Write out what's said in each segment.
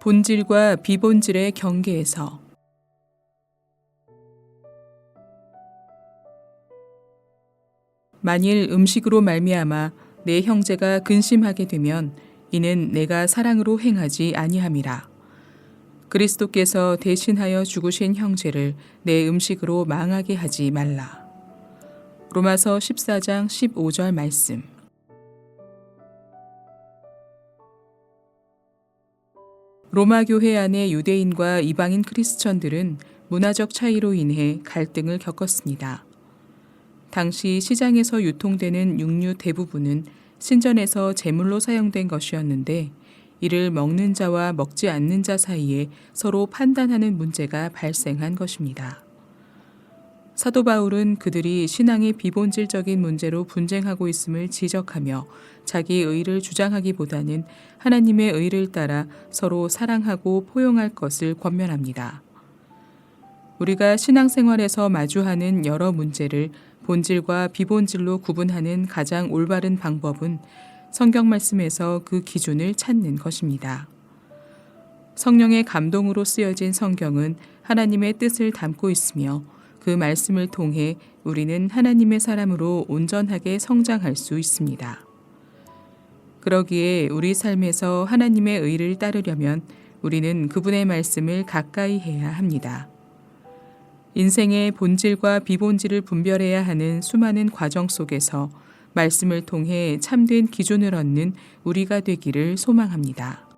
본질과 비본질의 경계에서 만일 음식으로 말미암아 내 형제가 근심하게 되면 이는 내가 사랑으로 행하지 아니함이라. 그리스도께서 대신하여 죽으신 형제를 내 음식으로 망하게 하지 말라. 로마서 14장 15절 말씀. 로마 교회 안의 유대인과 이방인 크리스천들은 문화적 차이로 인해 갈등을 겪었습니다. 당시 시장에서 유통되는 육류 대부분은 신전에서 제물로 사용된 것이었는데 이를 먹는 자와 먹지 않는 자 사이에 서로 판단하는 문제가 발생한 것입니다. 사도 바울은 그들이 신앙의 비본질적인 문제로 분쟁하고 있음을 지적하며 자기 의를 주장하기보다는 하나님의 의를 따라 서로 사랑하고 포용할 것을 권면합니다. 우리가 신앙생활에서 마주하는 여러 문제를 본질과 비본질로 구분하는 가장 올바른 방법은 성경 말씀에서 그 기준을 찾는 것입니다. 성령의 감동으로 쓰여진 성경은 하나님의 뜻을 담고 있으며 그 말씀을 통해 우리는 하나님의 사람으로 온전하게 성장할 수 있습니다. 그러기에 우리 삶에서 하나님의 의를 따르려면 우리는 그분의 말씀을 가까이 해야 합니다. 인생의 본질과 비본질을 분별해야 하는 수많은 과정 속에서 말씀을 통해 참된 기준을 얻는 우리가 되기를 소망합니다.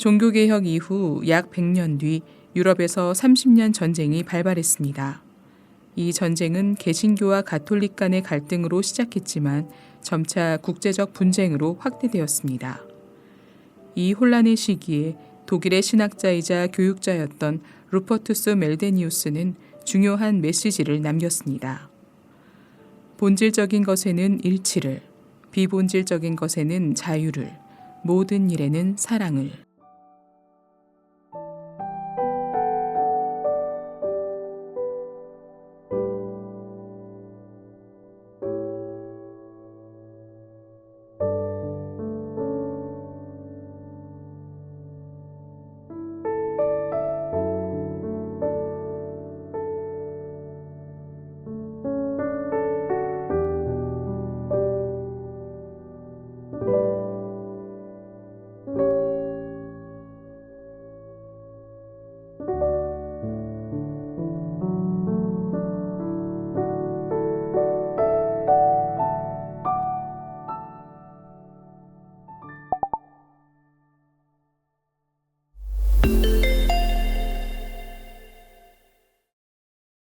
종교개혁 이후 약 100년 뒤 유럽에서 30년 전쟁이 발발했습니다. 이 전쟁은 개신교와 가톨릭 간의 갈등으로 시작했지만 점차 국제적 분쟁으로 확대되었습니다. 이 혼란의 시기에 독일의 신학자이자 교육자였던 루퍼투스 멜데니우스는 중요한 메시지를 남겼습니다. 본질적인 것에는 일치를, 비본질적인 것에는 자유를, 모든 일에는 사랑을.